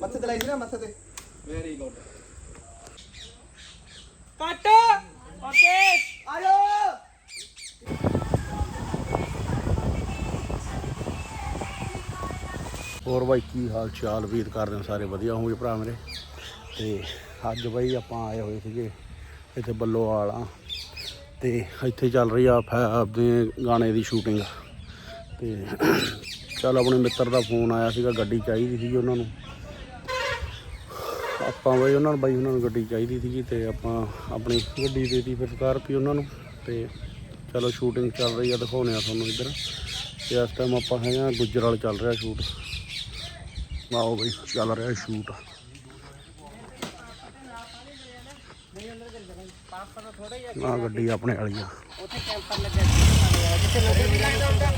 ਮੱਥੇ ਤੇ ਲਾਈ ਸੀ ਨਾ ਮੱਥੇ ਤੇ ਵੈਰੀ ਗੁੱਡ ਕੱਟ ਓਕੇ ਆਜੋ ਹੋਰ ਬਾਈ ਕੀ ਹਾਲ ਚਾਲ? ਉਮੀਦ ਕਰਦੇ ਹਾਂ ਸਾਰੇ ਵਧੀਆ ਹੋਣਗੇ ਭਰਾ ਮੇਰੇ। ਤੇ ਅੱਜ ਬਾਈ ਆਪਾਂ ਆਏ ਹੋਏ ਸੀਗੇ ਇੱਥੇ ਬੱਲੋਵਾਲ ਆ। ਤੇ ਇੱਥੇ ਚੱਲ ਰਹੀ ਆ ਫੈ- ਆਪਣੇ ਗਾਣੇ ਦੀ ਸ਼ੂਟਿੰਗ ਤੇ ਚੱਲ ਆਪਣੇ ਮਿੱਤਰ ਦਾ ਫੋਨ ਆਇਆ ਸੀਗਾ, ਗੱਡੀ ਚਾਹੀਦੀ ਸੀਗੀ ਉਹਨਾਂ ਨੂੰ। ਆਪਾਂ ਬਈ ਉਹਨਾਂ ਨੂੰ ਬਾਈ ਉਹਨਾਂ ਨੂੰ ਗੱਡੀ ਚਾਹੀਦੀ ਸੀਗੀ ਤੇ ਆਪਾਂ ਆਪਣੀ ਗੱਡੀ ਦੇ ਦਿੱਤੀ ਫਿਰ ਸਕਾਰਪੀਓ ਉਹਨਾਂ ਨੂੰ। ਤੇ ਚਲੋ ਸ਼ੂਟਿੰਗ ਚੱਲ ਰਹੀ ਆ ਦਿਖਾਉਣੇ ਆ ਤੁਹਾਨੂੰ ਇੱਧਰ। ਤੇ ਇਸ ਟਾਈਮ ਆਪਾਂ ਹੈਗੇ ਆ ਗੁੱਜਰਾਲ ਚੱਲ ਰਿਹਾ ਸ਼ੂਟ ਆਓ ਬਈ, ਚੱਲ ਰਿਹਾ ਸ਼ੂਟ ਆ ਗੱਡੀ ਆਪਣੇ ਵਾਲੀ ਆ। ਉੱਥੇ ਕੈਂਪਰ ਲੱਗਿਆ ਜਿੱਥੇ ਲੋਕੇ ਵੀ ਲੱਗਦਾ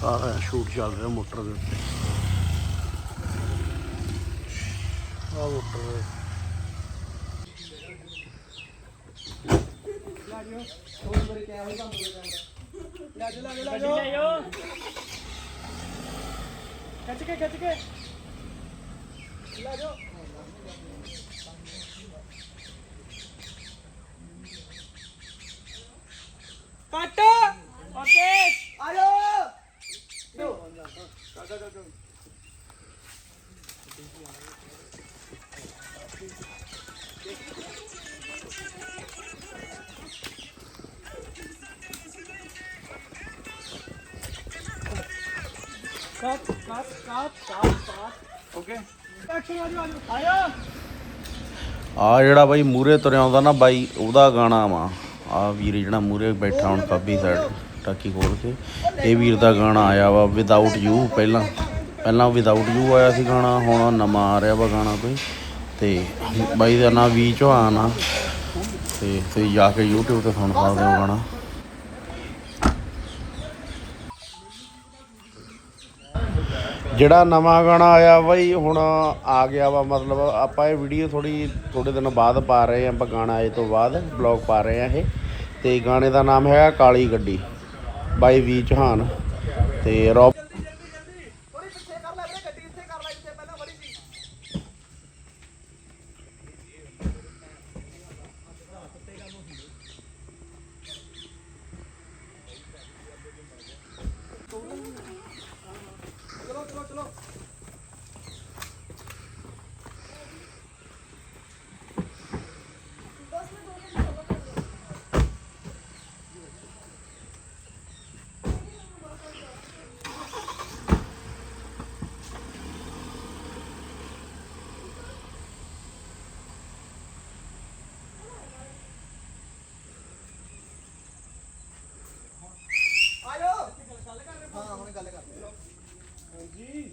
ਸਾਰਾ ਸ਼ੂਟ ਚੱਲ ਰਿਹਾ ਮੋਟਰ ਦੇ ਉੱਤੇ। ਆ ਮੋਟਰ ਦੇ ਗੱਡੀ ਜਾਇਓ ਖਿੱਚ ਕੇ ਖਿੱਚ ਕੇ। ਲੈ ਕੱਟ। ਓਕੇ। ਆਜੋ। ਕੱਟ ਕੱਟ ਕੱਟ ਕੱਟ ਕੱਟ। ਓਕੇ। ਐਕਸ਼ਨ ਆ ਜਾਓ ਆਇਓ ਆ ਜਿਹੜਾ ਬਾਈ ਮੂਰੇ ਤੁਰਿਆ ਆਉਂਦਾ ਨਾ ਬਾਈ ਉਹਦਾ ਗਾਣਾ ਵਾ। ਆ ਵੀਰ ਜਿਹੜਾ ਮੂਰੇ ਬੈਠਾ ਹੁਣ ਪੱਬੀ ਸਾਈਡ ਟਾਕੀ ਖੋਲ ਕੇ। ਇਹ ਵੀਰ ਦਾ ਗਾਣਾ ਆਇਆ ਵਾ ਵਿਦਆਊਟ ਯੂ ਪਹਿਲਾਂ। ਪਹਿਲਾਂ ਵਿਦਆਊਟ ਯੂ ਆਇਆ ਸੀ ਗਾਣਾ, ਹੁਣ ਨਵਾਂ ਆ ਰਿਹਾ ਵਾ ਗਾਣਾ ਕੋਈ। ਤੇ ਬਾਈ ਦਾ ਨਾਂ ਵੀ ਚੌਹਾਨ ਆ। ਤੇ ਤੁਸੀਂ ਜਾ ਕੇ YouTube ਤੇ ਸੁਣ ਸਕਦੇ ਹੋ ਗਾਣਾ। ਜਿਹੜਾ ਨਵਾਂ ਗਾਣਾ ਆਇਆ ਬਾਈ, ਹੁਣ ਆ ਗਿਆ ਵਾ, ਮਤਲਬ ਆਪਾਂ ਇਹ ਵੀਡੀਓ ਥੋੜੀ ਥੋੜੇ ਦਿਨ ਬਾਅਦ ਪਾ ਰਹੇ ਹਾਂ, ਆਪਾਂ ਗਾਣਾ ਆਏ ਤੋਂ ਬਾਅਦ ਬਲੌਗ ਪਾ ਰਹੇ ਹਾਂ ਇਹ। ਤੇ ਗਾਣੇ ਦਾ ਨਾਮ ਹੈਗਾ ਕਾਲੀ ਗੱਡੀ, ਬਾਈ ਵੀ ਚੌਹਾਨ ਤੇ ਰੌਬ ਥੋੜੀ ਪਿੱਛੇ ਕਰ ਲੈ ਵੀਰੇ ਗੱਡੀ ਇੱਥੇ ਕਰ ਲੈ ਜਿੱਥੇ ਪਹਿਲਾਂ ਬੜੀ ਸੀ ਚਲੋ ਚਲੋ ਚਲੋ ਆਜੋ ਹਾਂ ਹੁਣ ਗੱਲ ਕਰ ਹਾਂਜੀ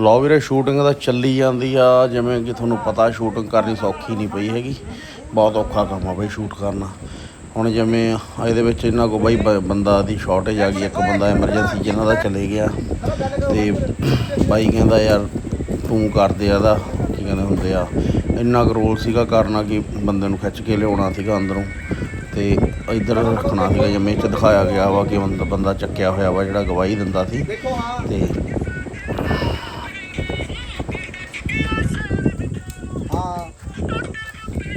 ਲਓ ਵੀਰੇ ਸ਼ੂਟਿੰਗ ਦਾ ਚੱਲੀ ਜਾਂਦੀ ਆ। ਜਿਵੇਂ ਕਿ ਤੁਹਾਨੂੰ ਪਤਾ ਸ਼ੂਟਿੰਗ ਕਰਨੀ ਸੌਖੀ ਨਹੀਂ ਪਈ ਹੈਗੀ। ਬਹੁਤ ਔਖਾ ਕੰਮ ਆ ਬਈ ਸ਼ੂਟ ਕਰਨਾ। ਹੁਣ ਜਿਵੇਂ ਇਹਦੇ ਵਿੱਚ ਇਹਨਾਂ ਕੋ ਬਾਈ ਬ- ਬੰਦਾ ਦੀ ਸ਼ਾਰਟੇਜ ਆ ਗਈ, ਇੱਕ ਬੰਦਾ ਐਮਰਜੈਂਸੀ ਜਿਹਨਾਂ ਦਾ ਚਲੇ ਗਿਆ। ਤੇ ਬਾਈ ਕਹਿੰਦਾ, ਯਾਰ, ਤੂੰ ਕਰਦੇ ਆ ਦਾ ਕੀ ਕਹਿੰਦੇ ਹੁੰਦੇ ਆ? ਇੰਨਾ ਕੁ ਰੋਲ ਸੀਗਾ ਕਰਨਾ ਕਿ ਬੰਦੇ ਨੂੰ ਖਿੱਚ ਕੇ ਲਿਆਉਣਾ ਸੀਗਾ ਅੰਦਰੋਂ। ਤੇ ਇੱਧਰ ਰੱਖਣਾ ਸੀਗਾ ਜਿਵੇਂ ਚ ਦਿਖਾਇਆ ਗਿਆ ਵਾ ਕਿ ਬੰਦਾ ਬੰਦਾ ਚੱਕਿਆ ਹੋਇਆ ਵਾ ਜਿਹੜਾ ਗਵਾਹੀ ਦਿੰਦਾ ਸੀ। ਤੇ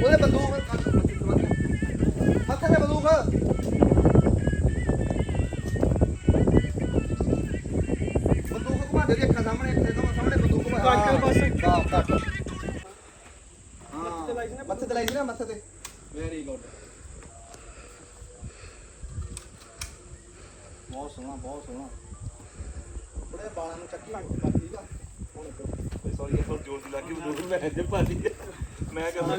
ਉਹਦੇ ਬੰਦੂਕ ਤੇ ਬੰਦੂਕ ਮੱਥੇ ਤੇ ਲਾਈ ਸੀ ਨਾ ਮੱਥੇ ਤੇ। ਵੈਰੀ ਗੁੱਡ ਬਹੁਤ ਸੋਹਣਾ ਬਹੁਤ ਸੋਹਣਾ। ਥੋੜੇ ਬਾਲਾਂ ਨੂੰ ਚੱਕੀ ਬਾਕੀ ਠੀਕ ਆ ਹੁਣ ਸੌਰੀ ਇਹ ਜੋਰ ਦੀ ਲੱਗੀ ਬਦੂਰ ਮੈਂ ਜੇ ਭਾਜੀ। ਮੈਂ ਕਹਿੰਦਾ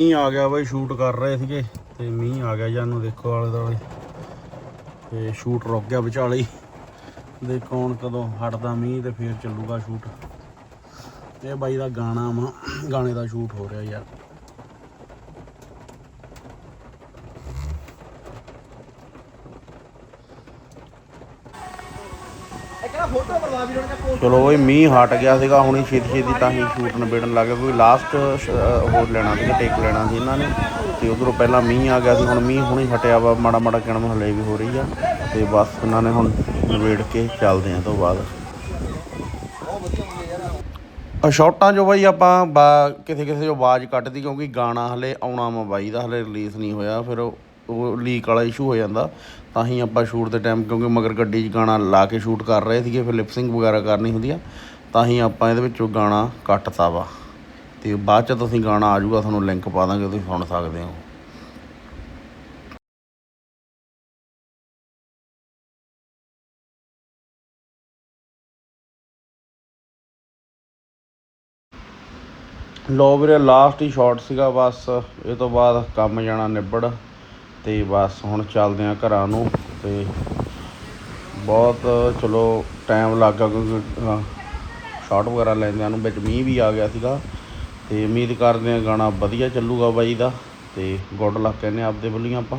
ਮੀਂਹ ਆ ਗਿਆ ਬਈ ਸ਼ੂਟ ਕਰ ਰਹੇ ਸੀਗੇ ਤੇ ਮੀਂਹ ਆ ਗਿਆ ਜਾਨੂੰ ਦੇਖੋ ਆਲੇ ਦੁਆਲੇ। ਤੇ ਸ਼ੂਟ ਰੁਕ ਗਿਆ ਵਿਚਾਲੇ ਦੇ ਕੌਣ ਕਦੋਂ ਹਟਦਾ ਮੀਂਹ ਤੇ ਫੇਰ ਚੱਲੂਗਾ ਸ਼ੂਟ। ਇਹ ਬਾਈ ਦਾ ਗਾਣਾ ਵਾ, ਗਾਣੇ ਦਾ ਸ਼ੂਟ ਹੋ ਰਿਹਾ ਯਾਰ। ਚਲੋ ਬਈ ਮੀਂਹ ਹਟ ਗਿਆ ਸੀਗਾ ਹੁਣੀ ਛੇਤੀ ਛੇਤੀ ਤਾਂ ਹੀ ਸ਼ੂਟ ਨਿਬੇੜਨ ਲੱਗ ਗਏ ਕੋਈ ਲਾਸਟ ਹੋਰ ਲੈਣਾ ਸੀਗਾ ਟੇਕ ਲੈਣਾ ਸੀ ਇਹਨਾਂ ਨੇ। ਤੇ ਉਧਰੋਂ ਪਹਿਲਾਂ ਮੀਂਹ ਆ ਗਿਆ ਸੀ ਹੁਣ ਮੀਂਹ ਹੁਣੀ ਹਟਿਆ ਵਾ ਮਾੜਾ ਮਾੜਾ ਕਿਣਮ ਹਲੇ ਵੀ ਹੋ ਰਹੀ ਆ। ਤੇ ਬਸ ਇਹਨਾਂ ਨੇ ਹੁਣ ਨਿਬੇੜ ਕੇ ਚੱਲਦੇ ਆ ਤੋਂ ਬਾਅਦ। ਸ਼ਾਰਟਾਂ ਜੋ ਬਾਈ ਆਪਾਂ ਕਿਸੇ ਕਿਸੇ ਜੋ ਆਵਾਜ਼ ਕੱਟਦੀ ਕਿਉਂਕਿ ਗਾਣਾ ਹਲੇ ਆਉਣਾ ਵਾ ਬਾਈ ਦਾ ਹਲੇ ਰਿਲੀਜ਼ ਨਹੀਂ ਹੋਇਆ ਫਿਰ ਉਹ ਲੀਕ ਵਾਲਾ ਇਸ਼ੂ ਹੋ ਜਾਂਦਾ। ਤਾਂ ਹੀ ਆਪਾਂ ਸ਼ੂਟ ਦੇ ਟਾਈਮ ਕਿਉਂਕਿ ਮਗਰ ਗੱਡੀ 'ਚ ਗਾਣਾ ਲਾ ਕੇ ਸ਼ੂਟ ਕਰ ਰਹੇ ਸੀਗੇ, ਫਿਰ ਲਿਪਸਿੰਗ ਵਗੈਰਾ ਕਰਨੀ ਹੁੰਦੀ ਆ, ਤਾਂ ਹੀ ਆਪਾਂ ਇਹਦੇ ਵਿੱਚੋਂ ਗਾਣਾ ਕੱਟਤਾ ਵਾ। ਤੇ ਬਾਅਦ 'ਚ ਤੁਸੀਂ ਗਾਣਾ ਆ ਜਾਊਗਾ, ਤੁਹਾਨੂੰ ਲਿੰਕ ਪਾ ਦਾਂਗੇ, ਤੁਸੀਂ ਸੁਣ ਸਕਦੇ ਹੋ। ਲੋ ਵੀਰੇ ਲਾਸਟ ਹੀ ਸ਼ਾਟ ਸੀਗਾ, ਬਸ, ਇਹ ਤੋਂ ਬਾਅਦ ਕੰਮ ਜਾਣਾ ਨਿਬੜ। ਤੇ ਬਸ ਹੁਣ ਚੱਲਦੇ ਆ ਘਰਾਂ ਨੂੰ ਤੇ ਬਹੁਤ ਚਲੋ ਟਾਈਮ ਲੱਗਾ ਕਿਉਂਕਿ ਸ਼ਾਟ ਵਗੈਰਾ ਲੈਂਦਿਆਂ ਨੂੰ ਵਿੱਚ ਮੀਂਹ ਵੀ ਆ ਗਿਆ ਸੀਗਾ ਤੇ ਉਮੀਦ ਕਰਦੇ ਆ ਗਾਣਾ ਵਧੀਆ ਚੱਲੂਗਾ ਬਾਈ ਦਾ ਤੇ ਗੁੱਡ ਲੱਕ ਕਹਿੰਦੇ ਆਪਦੇ ਵੱਲੋਂ ਆਪਾਂ।